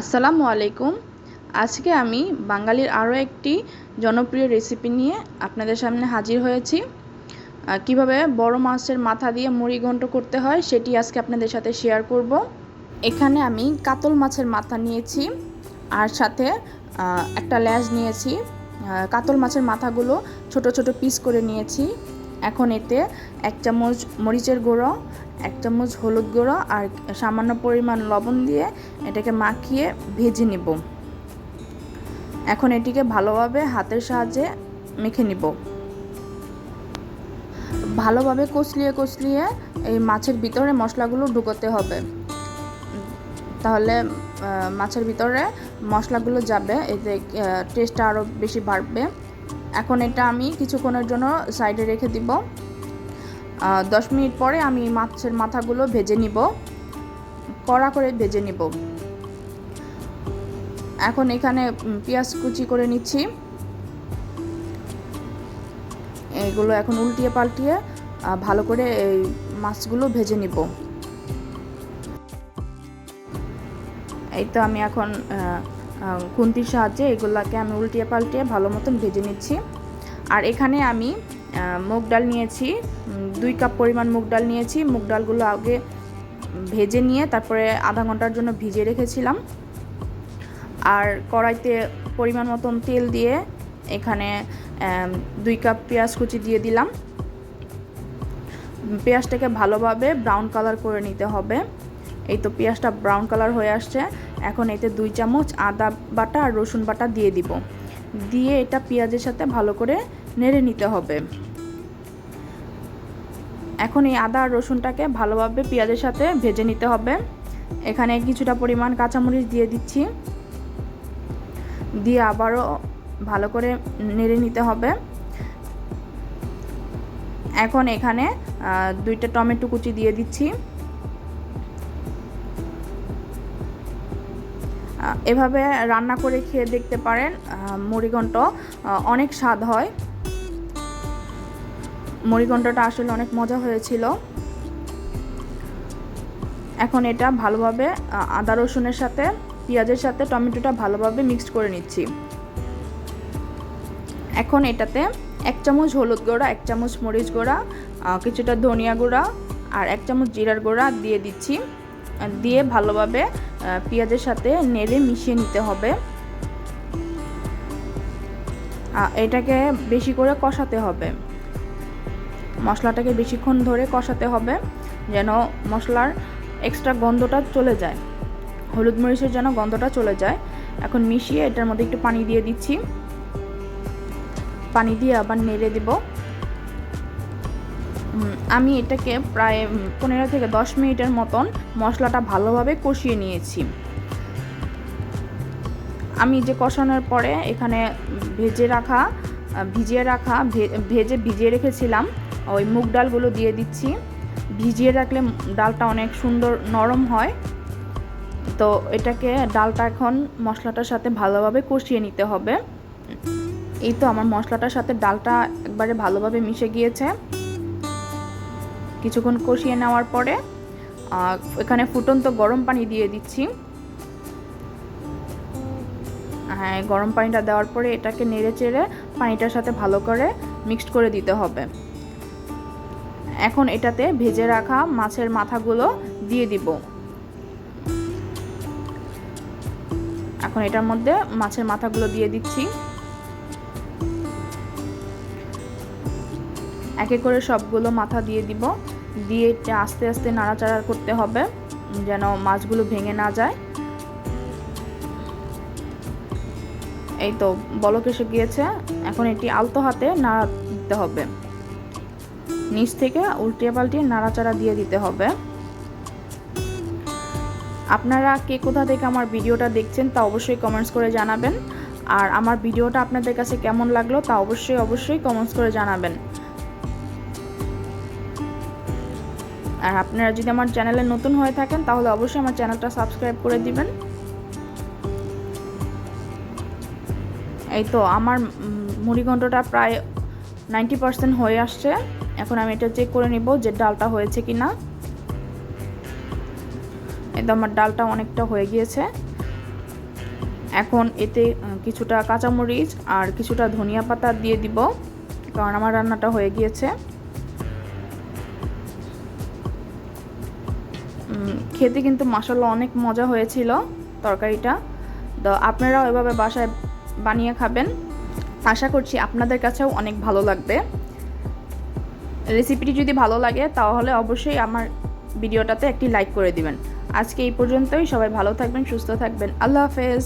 আসসালামু আলাইকুম। আজকে আমি বাঙালির আরও একটি জনপ্রিয় রেসিপি নিয়ে আপনাদের সামনে হাজির হয়েছি। কীভাবে বড় মাছের মাথা দিয়ে মুড়ি ঘন্ট করতে হয় সেটি আজকে আপনাদের সাথে শেয়ার করব। এখানে আমি কাতল মাছের মাথা নিয়েছি আর সাথে একটা ল্যাজ নিয়েছি। কাতল মাছের মাথাগুলো ছোট ছোট পিস করে নিয়েছি। এখন এতে এক চামচ মরিচের গুঁড়ো, এক চামচ হলুদ গুঁড়ো আর সামান্য পরিমাণ লবণ দিয়ে এটাকে মাখিয়ে ভেজে নিব। এখন এটিকে ভালোভাবে হাতের সাহায্যে মেখে নিব। ভালোভাবে কচলিয়ে কচলিয়ে এই মাছের ভিতরে মশলাগুলো ঢুকোতে হবে। তাহলে মাছের ভিতরে মশলাগুলো যাবে, এতে টেস্টটা আরও বেশি বাড়বে। এখন এটা আমি কিছুক্ষণের জন্য সাইডে রেখে দিব। দশ মিনিট পরে আমি মাছের মাথাগুলো ভেজে নিব। কড়া করে ভেজে নিব। এখন এখানে পেঁয়াজ কুচি করে নিচ্ছি। এগুলো এখন উল্টিয়ে পাল্টিয়ে ভালো করে এই মাছগুলো ভেজে নিব। এই তো আমি এখন খুন্তির সাহায্যে এগুলাকে আমি উল্টিয়ে পাল্টিয়ে ভালো মতন ভেজে নিচ্ছি। আর এখানে আমি মুগ ডাল নিয়েছি দুই কাপ পরিমাণ মুগ ডাল নিয়েছি। মুগ ডালগুলো আগে ভেজে নিয়ে তারপরে আধা ঘণ্টার জন্য ভিজিয়ে রেখেছিলাম। আর কড়াইতে পরিমাণ মতন তেল দিয়ে এখানে দুই কাপ পেঁয়াজ কুচি দিয়ে দিলাম। পেঁয়াজটাকে ভালোভাবে ব্রাউন কালার করে নিতে হবে। এই তো পেঁয়াজটা ব্রাউন কালার হয়ে আসছে। এখন এতে দুই চামচ আদা বাটা আর রসুন বাটা দিয়ে দিব। দিয়ে এটা পেঁয়াজের সাথে ভালো করে নেড়ে নিতে হবে। এখন এই আদা আর রসুনটাকে ভালোভাবে পেঁয়াজের সাথে ভেজে নিতে হবে। এখানে কিছুটা পরিমাণ কাঁচামরিচ দিয়ে দিচ্ছি। দিয়ে আবারও ভালো করে নেড়ে নিতে হবে। এখন এখানে দুইটা টমেটো কুচি দিয়ে দিচ্ছি। এভাবে রান্না করে খেয়ে দেখতে পারেন মুড়িঘণ্ট অনেক স্বাদ হয়। মুড়িঘণ্টটা আসলে অনেক মজা হয়েছিল। এখন এটা ভালোভাবে আদা রসুনের সাথে, পেঁয়াজের সাথে, টমেটোটা ভালোভাবে মিক্সড করে নিচ্ছি। এখন এটাতে এক চামচ হলুদ গুঁড়া, এক চামচ মরিচ গুঁড়া কিছুটা ধনিয়া গুঁড়া আর এক চামচ জিরার গুঁড়া দিয়ে দিচ্ছি। দিয়ে ভালোভাবে পেঁয়াজের সাথে নেড়ে মিশিয়ে নিতে হবে। এটাকে বেশি করে কষাতে হবে। মশলাটাকে বেশিক্ষণ ধরে কষাতে হবে, যেন মশলার এক্সট্রা গন্ধটা চলে যায়। হলুদ মরিচের যেন গন্ধটা চলে যায়। এখন মিশিয়ে এটার মধ্যে একটু পানি দিয়ে দিচ্ছি। পানি দিয়ে আবার নেড়ে দেব। আমি এটাকে প্রায় পনেরো থেকে দশ মিনিটের মতন মশলাটা ভালোভাবে কষিয়ে নিয়েছি। আমি যে কষানোর পরে এখানে ভেজে রাখা, ভিজিয়ে রাখা ভেজে ভিজিয়ে রেখেছিলাম, ওই মুগ ডালগুলো দিয়ে দিচ্ছি। ভিজিয়ে রাখলে ডালটা অনেক সুন্দর নরম হয়। তো এটাকে ডালটা এখন মশলাটার সাথে ভালোভাবে কষিয়ে নিতে হবে। এই তো আমার মশলাটার সাথে ডালটা একবারে ভালোভাবে মিশে গিয়েছে। কিছুক্ষণ কষিয়ে নেওয়ার পরে এখানে ফুটন্ত গরম পানি দিয়ে দিচ্ছি। হ্যাঁ গরম পানিটা দেওয়ার পরে এটাকে নেড়ে চেড়ে পানিটার সাথে ভালো করে মিক্সড করে দিতে হবে। এখন এটাতে ভেজে রাখা মাছের মাথাগুলো দিয়ে দিব। এখন এটার মধ্যে মাছের মাথাগুলো দিয়ে দিচ্ছি। একে করে সবগুলো মাথা দিয়ে দিব। দিয়ে আস্তে আস্তে নাড়াচাড়া করতে হবে, যেন মাছগুলো ভেঙে না যায়। এই তো, বলক এসে গিয়েছে। এখন এটি আলতো হাতে নাড়া দিতে হবে। নিচ থেকে উল্টিয়ে পাল্টিয়ে নাড়াচাড়া দিয়ে দিতে হবে। আপনারা কে কোথা থেকে আমার ভিডিওটা দেখছেন তা অবশ্যই কমেন্টস করে জানাবেন। আর আমার ভিডিওটা আপনাদের কাছে কেমন লাগল তা অবশ্যই অবশ্যই কমেন্টস করে জানাবেন। আর আপনারা যদি আমার চ্যানেলে নতুন হয়ে থাকেন, তাহলে অবশ্যই আমার চ্যানেলটা সাবস্ক্রাইব করে দিবেন। এই তো আমার মুড়িঘণ্টটা প্রায় নাইনটি পার্সেন্ট হয়ে আসছে। এখন আমি এটা চেক করে নিব যে ডালটা হয়েছে কি না এই তো আমার ডালটা অনেকটা হয়ে গিয়েছে। এখন এতে কিছুটা কাঁচামরিচ আর কিছুটা ধনিয়া পাতা দিয়ে দিব, কারণ আমার রান্নাটা হয়ে গিয়েছে। খেতে কিন্তু মাসাল্লাহ অনেক মজা হয়েছিল তরকারিটা। তো আপনারাও এভাবে বাসায় বানিয়ে খাবেন। আশা করছি আপনাদের কাছেও অনেক ভালো লাগবে। রেসিপিটি যদি ভালো লাগে তাহলে অবশ্যই আমার ভিডিওটাতে একটি লাইক করে দিবেন। আজকে এই পর্যন্তই। সবাই ভালো থাকবেন, সুস্থ থাকবেন। আল্লাহ হাফেজ।